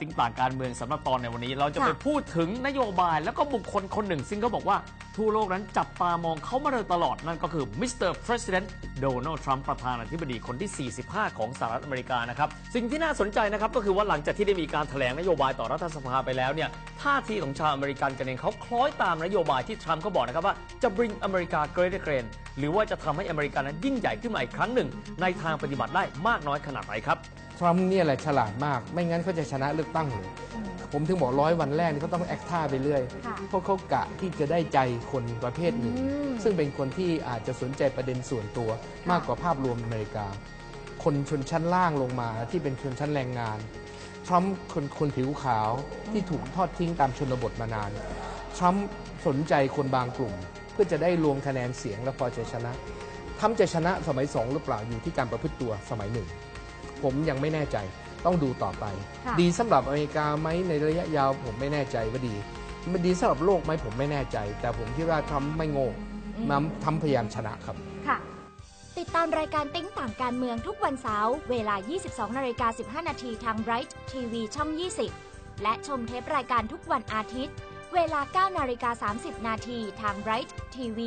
สิ่งต่างการเมืองสำหรับตอนในวันนี้ เราจะค่ะไปพูดถึงนโยบายแล้วก็บุคคลคนหนึ่ง ซึ่งเขาบอกว่าทั่วโลกนั้นจับตามองเขามาโดยตลอดนั่นก็คือมิสเตอร์ประธานโดนัลด์ทรัมป์ประธานาธิบดีคนที่ 45 ของสหรัฐอเมริกานะครับ สิ่งที่น่าสนใจนะครับก็คือว่าหลังจากที่ได้มีการแถลงนโยบายต่อรัฐสภาไปแล้วเนี่ยท่าทีของชาวอเมริกันกันเองเขาคล้อยตามนโยบายที่ทรัมป์เขาบอกนะครับว่าจะ bring อเมริกา greater again หรือว่าจะทำให้อเมริกานั้นยิ่งใหญ่ขึ้นมาอีกครั้งหนึ่ง ในทางปฏิบัติได้มากน้อยขนาดไหนครับ ทรัมป์เนี่ยแหละฉลาดมาก ไม่งั้นเขาจะชนะเลือกตั้งเลยผมถึงบอกร้อยวันแรกนี่เขาต้องแอคท่าไปเรื่อย ค่ะเพราะเขากะที่จะได้ใจคนประเภทหนึ่ง อืม ซึ่งเป็นคนที่อาจจะสนใจประเด็นส่วนตัวมากกว่าภาพรวมอเมริกา คนชนชั้นล่างลงมาที่เป็นชนชั้นแรงงาน ทรัมป์คนคนผิวขาวที่ถูกทอดทิ้งตามชนบทมานาน ทรัมป์สนใจคนบางกลุ่ม เพื่อจะได้รวมคะแนนเสียงและพอจะชนะทรัมป์จะชนะสมัยสองหรือเปล่าอยู่ที่การประพฤติตัวสมัยหนึ่ง ผมยังไม่แน่ใจต้องดูต่อไปค่ะดีสำหรับอเมริกาไหมในระยะยาวผมไม่แน่ใจว่าดี มันดีสำหรับโลกไหมผมไม่แน่ใจ แต่ผมคิดว่าทรัมป์ไม่โง่มัมทำพยายามชนะครับค่ะ ติดตามรายการติ้งต่างการเมืองทุกวันเสาร์เวลา 22นาฬิกา15 นาทีทาง Bright TV ช่อง 20 และชมเทปรายการทุกวันอาทิตย์ เวลา9นาฬิกา30 นาทีทาง Bright TV